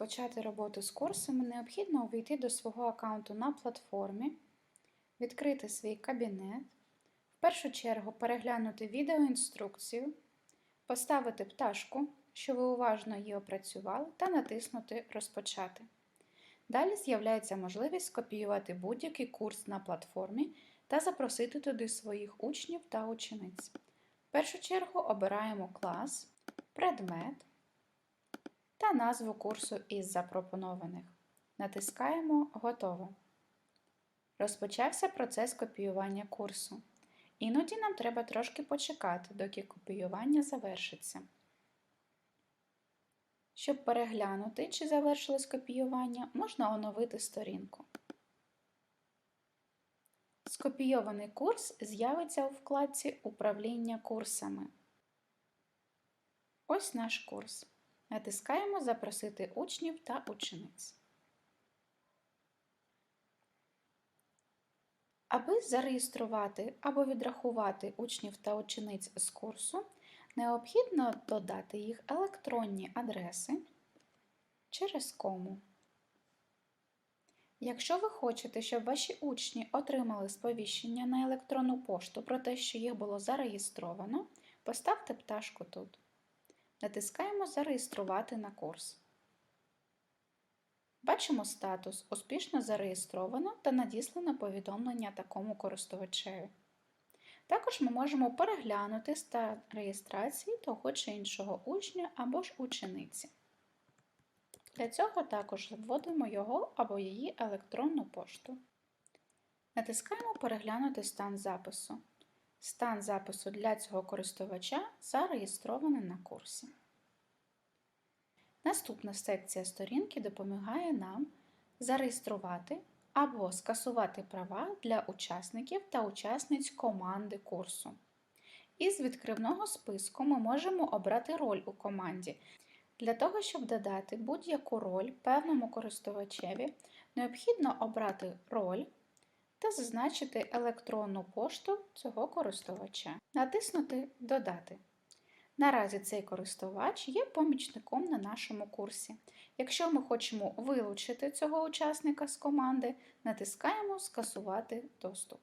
почати роботу з курсами, необхідно увійти до свого аккаунту на платформі, відкрити свій кабінет, в першу чергу переглянути відеоінструкцію, поставити пташку, що ви уважно її опрацювали, та натиснути Розпочати. Далі з'являється можливість скопіювати будь-який курс на платформі та запросити туди своїх учнів та учениць. В першу чергу обираємо клас, предмет та назву курсу із запропонованих. Натискаємо Готово. Розпочався процес копіювання курсу. Іноді нам треба трошки почекати, доки копіювання завершиться. Щоб переглянути, чи завершилось копіювання, можна оновити сторінку. Скопійований курс з'явиться у вкладці Управління курсами. Ось наш курс. Натискаємо Запросити учнів та учениць. Аби зареєструвати або відрахувати учнів та учениць з курсу, необхідно додати їх електронні адреси через кому. Якщо ви хочете, щоб ваші учні отримали сповіщення на електронну пошту про те, що їх було зареєстровано, поставте пташку тут. Натискаємо Зареєструвати на курс. Бачимо статус Успішно зареєстровано та надіслано повідомлення такому користувачеві. Також ми можемо переглянути стан реєстрації того чи іншого учня або ж учениці. Для цього також вводимо його або її електронну пошту. Натискаємо Переглянути стан запису. Стан запису для цього користувача зареєстрований на курсі. Наступна секція сторінки допомагає нам зареєструвати або скасувати права для учасників та учасниць команди курсу. Із відкривного списку ми можемо обрати роль у команді. Для того, щоб додати будь-яку роль певному користувачеві, необхідно обрати роль та зазначити електронну пошту цього користувача. Натиснути Додати. Наразі цей користувач є помічником на нашому курсі. Якщо ми хочемо вилучити цього учасника з команди, натискаємо Скасувати доступ.